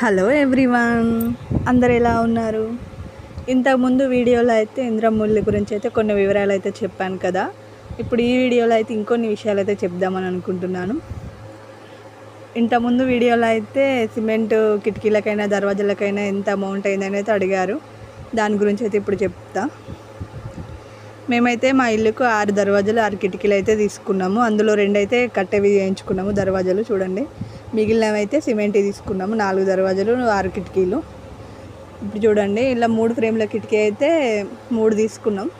Hello everyone. అందరు ఎలా ఉన్నారు? ఇంతకుముందు వీడియోలో అయితే ఇంద్రమూల్లి గురించి అయితే కొన్ని వివరాలు అయితే చెప్పాను కదా. ఇప్పుడు ఈ వీడియోలో అయితే ఇంకొన్ని విషయాలు అయితే చెప్దామని అనుకుంటున్నాను. ఇంతకుముందు వీడియోలో అయితే సిమెంట్ కిటికీలకైనా దర్వాజాలకైనా ఎంత అమౌంట్ అయిందని అయితే అడిగారు. దాని గురించి అయితే ఇప్పుడు చెప్తా. మేమైతే మా ఇల్లుకు ఆరు దర్వాజాలు ఆరు కిటికీలు అయితే తీసుకున్నాము. అందులో రెండు అయితే కట్టెవి చేయించుకున్నాము దర్వాజాలు చూడండి. మిగిలినవి అయితే సిమెంట్ తీసుకున్నాము. నాలుగు దర్వాజాలు ఆరు కిటికీలు. ఇప్పుడు చూడండి ఇలా మూడు ఫ్రేమ్ల కిటికీ అయితే మూడు తీసుకున్నాం.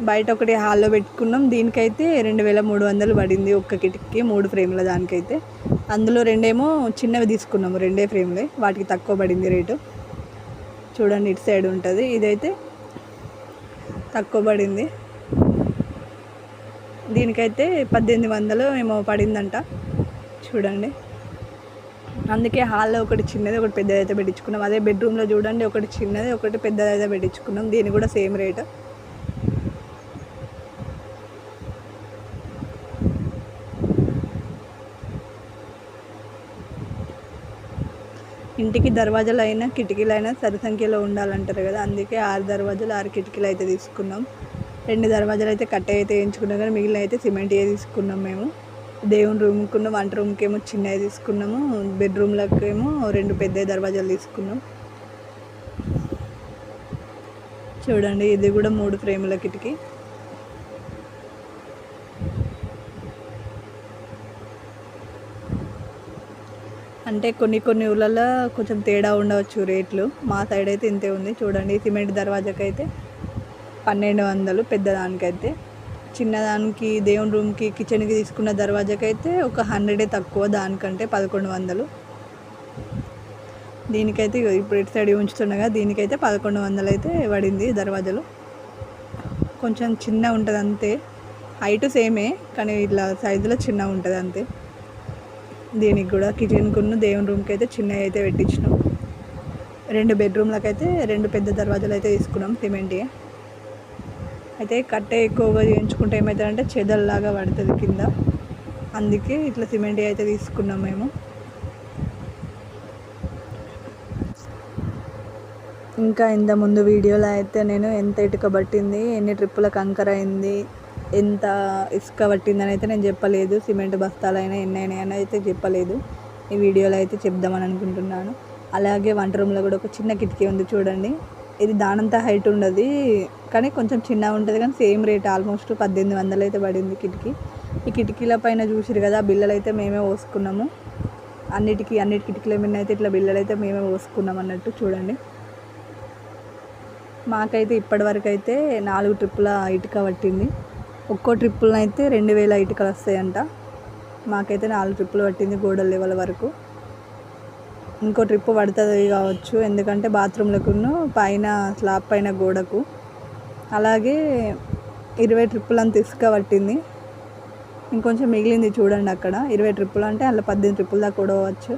బయట ఒకటి హాల్లో పెట్టుకున్నాం. దీనికైతే రెండు వేల మూడు వందలు పడింది ఒక్క కిటికీ మూడు ఫ్రేమ్ల దానికైతే. అందులో రెండేమో చిన్నవి తీసుకున్నాము రెండే ఫ్రేమ్లే. వాటికి తక్కువ పడింది రేటు. చూడండి ఇటు సైడ్ ఉంటుంది. ఇదైతే తక్కువ పడింది. దీనికైతే పద్దెనిమిది వందలు ఏమో పడిందంట. చూడండి. అందుకే హాల్లో ఒకటి చిన్నది ఒకటి పెద్దది అయితే పెట్టించుకున్నాం. అదే బెడ్రూమ్లో చూడండి ఒకటి చిన్నది ఒకటి పెద్దది అయితే పెట్టించుకున్నాం. దీని కూడా సేమ్ రేట్ ఇంటికి దర్వాజాలు అయినా కిటికీలు అయినా సరి సంఖ్యలో ఉండాలంటారు కదా. అందుకే ఆరు దర్వాజాలు ఆరు కిటికీలు అయితే తీసుకున్నాం. రెండు దర్వాజాలు అయితే కట్ట అయితే వేయించుకున్నాం కానీ మిగిలిన అయితే సిమెంట్ తీసుకున్నాం మేము. దేవుని రూమ్కున్న వంట రూమ్కి ఏమో చిన్నవి తీసుకున్నాము బెడ్రూమ్లకు ఏమో రెండు పెద్ద దర్వాజాలు తీసుకున్నాం. చూడండి ఇది కూడా మూడు ఫ్రేముల కిటికీ. అంటే కొన్ని కొన్ని ఊళ్ళల్లో కొంచెం తేడా ఉండవచ్చు రేట్లు. మా సైడ్ అయితే ఇంతే ఉంది. చూడండి సిమెంట్ దర్వాజాకైతే పన్నెండు వందలు పెద్దదానికైతే. చిన్నదానికి దేవుని రూమ్కి కిచెన్కి తీసుకున్న దర్వాజాకి అయితే ఒక హండ్రెడే తక్కువ దానికంటే పదకొండు వందలు. దీనికైతే ఇప్పుడు ఇటు సైడ్ ఉంచుతుండగా దీనికైతే పదకొండు వందలు అయితే పడింది దర్వాజాలు. కొంచెం చిన్న ఉంటుంది అంతే హైట్ సేమే కానీ ఇట్లా సైజులో చిన్న ఉంటుంది అంతే దీనికి కూడా కిచెన్కున్న దేవుని రూమ్కి అయితే చిన్నవి అయితే పెట్టించినాం. రెండు బెడ్రూమ్లకు అయితే రెండు పెద్ద దర్వాజాలు అయితే తీసుకున్నాం సిమెంట్. అయితే కట్టె ఎక్కువగా చేయించుకుంటే ఏమవుతుందంటే చెదల్లాగా పడుతుంది కింద. అందుకే ఇట్లా సిమెంట్ అయితే తీసుకున్నాం మేము. ఇంకా ఇంత ముందు వీడియోలో అయితే నేను ఎంత ఇటుక పట్టింది ఎన్ని ట్రిప్పుల కంకర అయింది ఎంత ఇసుక పట్టిందని అయితే నేను చెప్పలేదు. సిమెంట్ బస్తాలైనా ఎన్ని అని అయితే చెప్పలేదు. ఈ వీడియోలో అయితే చెప్దామని అనుకుంటున్నాను. అలాగే వంట రూమ్లో కూడా ఒక చిన్న కిటికీ ఉంది చూడండి. ఇది దానంత హైట్ ఉండదు. కానీ కొంచెం చిన్నగా ఉంటుంది కానీ సేమ్ రేట్ ఆల్మోస్ట్ పద్దెనిమిది వందలు అయితే పడింది కిటికీ. ఈ కిటికీల పైన చూసిరు కదా బిల్లలు అయితే మేమే పోసుకున్నాము. అన్నిటికీ అన్నిటి కిటికీల మీద అయితే ఇట్లా బిల్లలు అయితే మేమే పోసుకున్నాం అన్నట్టు చూడండి. మాకైతే ఇప్పటివరకు అయితే నాలుగు ట్రిప్పుల ఇటుక పట్టింది. ఒక్కో ట్రిప్పులను అయితే రెండు వేల ఇటుకలు వస్తాయంట. మాకైతే నాలుగు ట్రిప్పులు పట్టింది గోడల లెవెల్ వరకు. ఇంకో ట్రిప్ పడుతుంది కావచ్చు ఎందుకంటే బాత్రూమ్లకును పైన స్లాబ్ పైన గోడకు. అలాగే ఇరవై ట్రిప్పులు అంత ఇసుక పట్టింది ఇంకొంచెం మిగిలింది చూడండి అక్కడ. ఇరవై ట్రిప్పులు అంటే అలా పద్దెనిమిది ట్రిప్పులు దాకా కూడా పోవచ్చు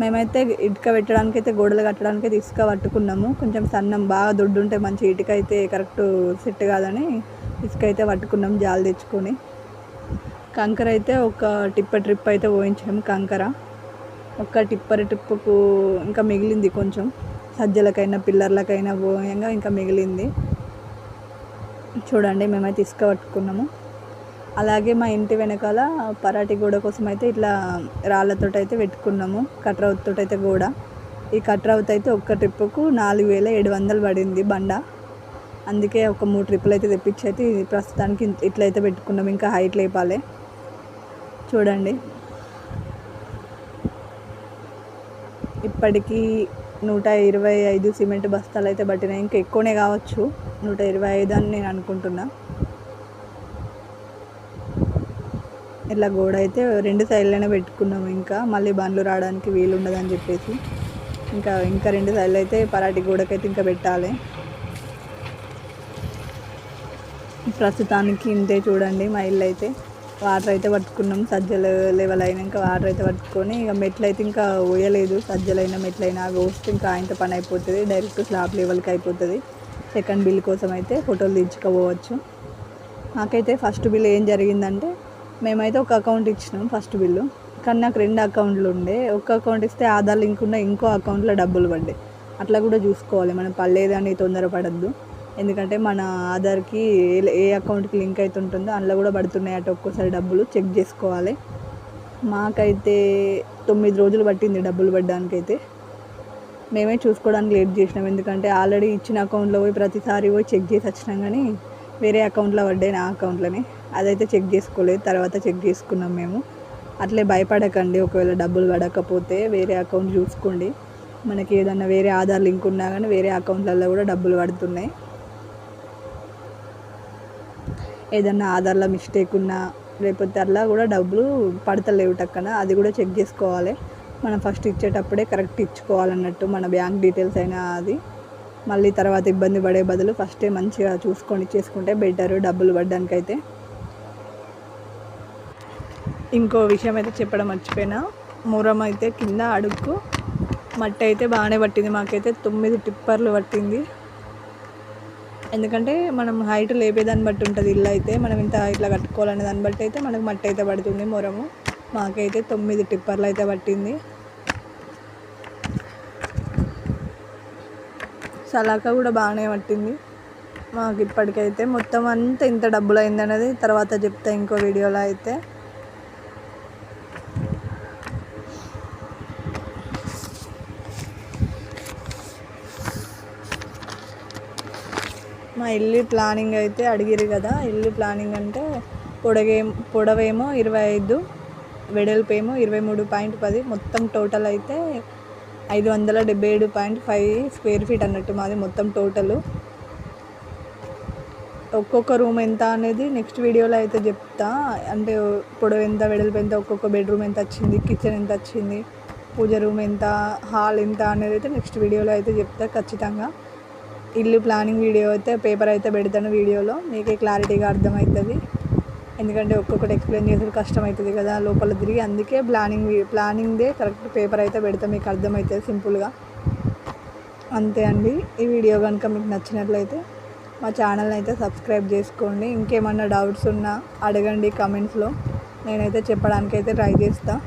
మేమైతే ఇటుక పెట్టడానికి అయితే గోడలు కట్టడానికి అయితే ఇసుక పట్టుకున్నాము కొంచెం సన్నం బాగా దొడ్డు ఉంటే మంచి ఇటుక అయితే కరెక్ట్ సెట్ కాదని ఇసుక అయితే పట్టుకున్నాం జాలు తెచ్చుకొని. కంకర అయితే ఒక టిప్పర్ ట్రిప్ అయితే పోయించాము కంకర. ఒక టిప్పర్ ట్రిప్పుకు ఇంకా మిగిలింది కొంచెం. సజ్జలకైనా పిల్లర్లకైనా పోయంగా ఇంకా మిగిలింది. చూడండి మేమైతే ఇసుక పట్టుకున్నాము అలాగే మా ఇంటి వెనకాల పరాటి గోడ కోసం అయితే ఇట్లా రాళ్ళతో అయితే పెట్టుకున్నాము కట్రౌత్తో అయితే గోడ. ఈ కట్రౌత్ అయితే ఒక్క ట్రిప్పుకు నాలుగు వేల ఏడు వందలు పడింది బండ. అందుకే ఒక మూడు ట్రిప్పులు అయితే తెప్పించి అయితే ప్రస్తుతానికి ఇట్లయితే పెట్టుకున్నాం ఇంకా హైట్ లేపాలి. చూడండి. ఇప్పటికీ నూట ఇరవై ఐదు సిమెంట్ బస్తాలు అయితే పట్టినాయి. ఇంకా ఎక్కువనే కావచ్చు. నూట ఇరవై ఐదు అని నేను అనుకుంటున్నా. ఇట్లా గోడ అయితే రెండు సైడ్లైనా పెట్టుకున్నాము ఇంకా. మళ్ళీ బండ్లు రావడానికి వీలు ఉండదని చెప్పేసి. ఇంకా ఇంకా రెండు సైడ్లు అయితే పరాటి గోడకైతే ఇంకా పెట్టాలి. ప్రస్తుతానికి ఇంతే చూడండి మా ఇల్లు అయితే. వాటర్ అయితే పట్టుకున్నాం. సజ్జలు లెవెల్ అయినాక వాటర్ అయితే పట్టుకొని ఇక మెట్లు అయితే ఇంకా పోయలేదు సజ్జలైనా మెట్లైనా అవి వస్తే ఇంకా ఆయనతో పని అయిపోతుంది. డైరెక్ట్ స్లాబ్ లెవెల్కి అయిపోతుంది. సెకండ్ బిల్ కోసం అయితే ఫోటోలు తీర్చుకోవచ్చు నాకైతే ఫస్ట్ బిల్ ఏం జరిగిందంటే మేమైతే ఒక అకౌంట్ ఇచ్చినాం ఫస్ట్ బిల్లు కానీ నాకు రెండు అకౌంట్లు ఉండే. ఒక అకౌంట్ ఇస్తే ఆధార్ లింక్ ఉన్న ఇంకో అకౌంట్లో డబ్బులు పడ్డాయి. అట్లా కూడా చూసుకోవాలి. మనం పర్లేదని తొందరపడద్దు. ఎందుకంటే మన ఆధార్కి ఏ ఏ అకౌంట్కి లింక్ అయితే ఉంటుందో అందులో కూడా పడుతున్నాయి అటు ఒక్కోసారి డబ్బులు చెక్ చేసుకోవాలి. మాకైతే తొమ్మిది రోజులు పట్టింది డబ్బులు పడ్డానికైతే. మేమే చూసుకోవడానికి లేట్ చేసినాం. ఎందుకంటే ఆల్రెడీ ఇచ్చిన అకౌంట్లో పోయి ప్రతిసారి పోయి చెక్ చేసి వచ్చినాం కానీ వేరే అకౌంట్లో పడ్డాయి నా అకౌంట్లోనే. అదైతే చెక్ చేసుకోలేదు. తర్వాత చెక్ చేసుకున్నాం మేము. అట్లే భయపడకండి. ఒకవేళ డబ్బులు పడకపోతే వేరే అకౌంట్ చూసుకోండి. మనకి ఏదన్నా వేరే ఆధార్ లింక్ ఉన్నా కానీ వేరే అకౌంట్లలో కూడా డబ్బులు పడుతున్నాయి. ఏదన్నా ఆధార్లో మిస్టేక్ ఉన్నా లేకపోతే అలా కూడా డబ్బులు పడతలేవు టక్కన అది కూడా చెక్ చేసుకోవాలి. మనం ఫస్ట్ ఇచ్చేటప్పుడే కరెక్ట్ ఇచ్చుకోవాలన్నట్టు మన బ్యాంక్ డీటెయిల్స్ అయినా అది. మళ్ళీ తర్వాత ఇబ్బంది పడే బదులు ఫస్టే మంచిగా చూసుకొని చేసుకుంటే బెటర్ డబ్బులు పడ్డానికైతే. ఇంకో విషయం అయితే చెప్పడం మర్చిపోయినా. మూరం అయితే కింద అడుక్కు మట్టి అయితే బాగానే పట్టింది. మాకైతే తొమ్మిది టిప్పర్లు పట్టింది. ఎందుకంటే మనం హైట్ లేపేదాన్ని బట్టి ఉంటుంది ఇల్లు అయితే. మనం ఇంత ఇట్లా కట్టుకోవాలనే దాన్ని బట్టి అయితే మనకు మట్టి అయితే పడుతుంది మొరము. మాకైతే తొమ్మిది టిప్పర్లు అయితే పట్టింది. సలాక కూడా బాగానే పట్టింది. మాకు ఇప్పటికైతే మొత్తం అంతా ఇంత డబ్బులు అయింది అనేది తర్వాత చెప్తా ఇంకో వీడియోలో అయితే. ఇల్లు ప్లానింగ్ అయితే అడిగిరు కదా. ఇల్లు ప్లానింగ్ అంటే పొడగే పొడవేమో ఇరవై ఐదు వెడల్పేమో ఇరవై మూడు పాయింట్ పది. మొత్తం టోటల్ అయితే ఐదు వందల డెబ్బై ఏడు పాయింట్ ఫైవ్ స్క్వేర్ ఫీట్ అన్నట్టు మాది మొత్తం టోటల్. ఒక్కొక్క రూమ్ ఎంత అనేది నెక్స్ట్ వీడియోలో అయితే చెప్తా. అంటే పొడవు ఎంత వెడల్పు ఎంత ఒక్కొక్క బెడ్రూమ్ ఎంత వచ్చింది కిచెన్ ఎంత వచ్చింది పూజ రూమ్ ఎంత హాల్ ఎంత అనేది అయితే నెక్స్ట్ వీడియోలో అయితే చెప్తా ఖచ్చితంగా. ఇల్లు ప్లానింగ్ వీడియో అయితే పేపర్ అయితే పెడతాను వీడియోలో. మీకే క్లారిటీగా అర్థమవుతుంది. ఎందుకంటే ఒక్కొక్కటి ఎక్స్ప్లెయిన్ చేసేది కష్టం అవుతుంది కదా లోపల తిరిగి. అందుకే ప్లానింగ్ ప్లానింగ్దే కరెక్ట్ పేపర్ అయితే పెడతా మీకు అర్థమవుతుంది సింపుల్గా. అంతే అండి. ఈ వీడియో కనుక మీకు నచ్చినట్లయితే మా ఛానల్ని అయితే సబ్స్క్రైబ్ చేసుకోండి. ఇంకేమన్నా డౌట్స్ ఉన్నా అడగండి కమెంట్స్లో. నేనైతే చెప్పడానికైతే ట్రై చేస్తాను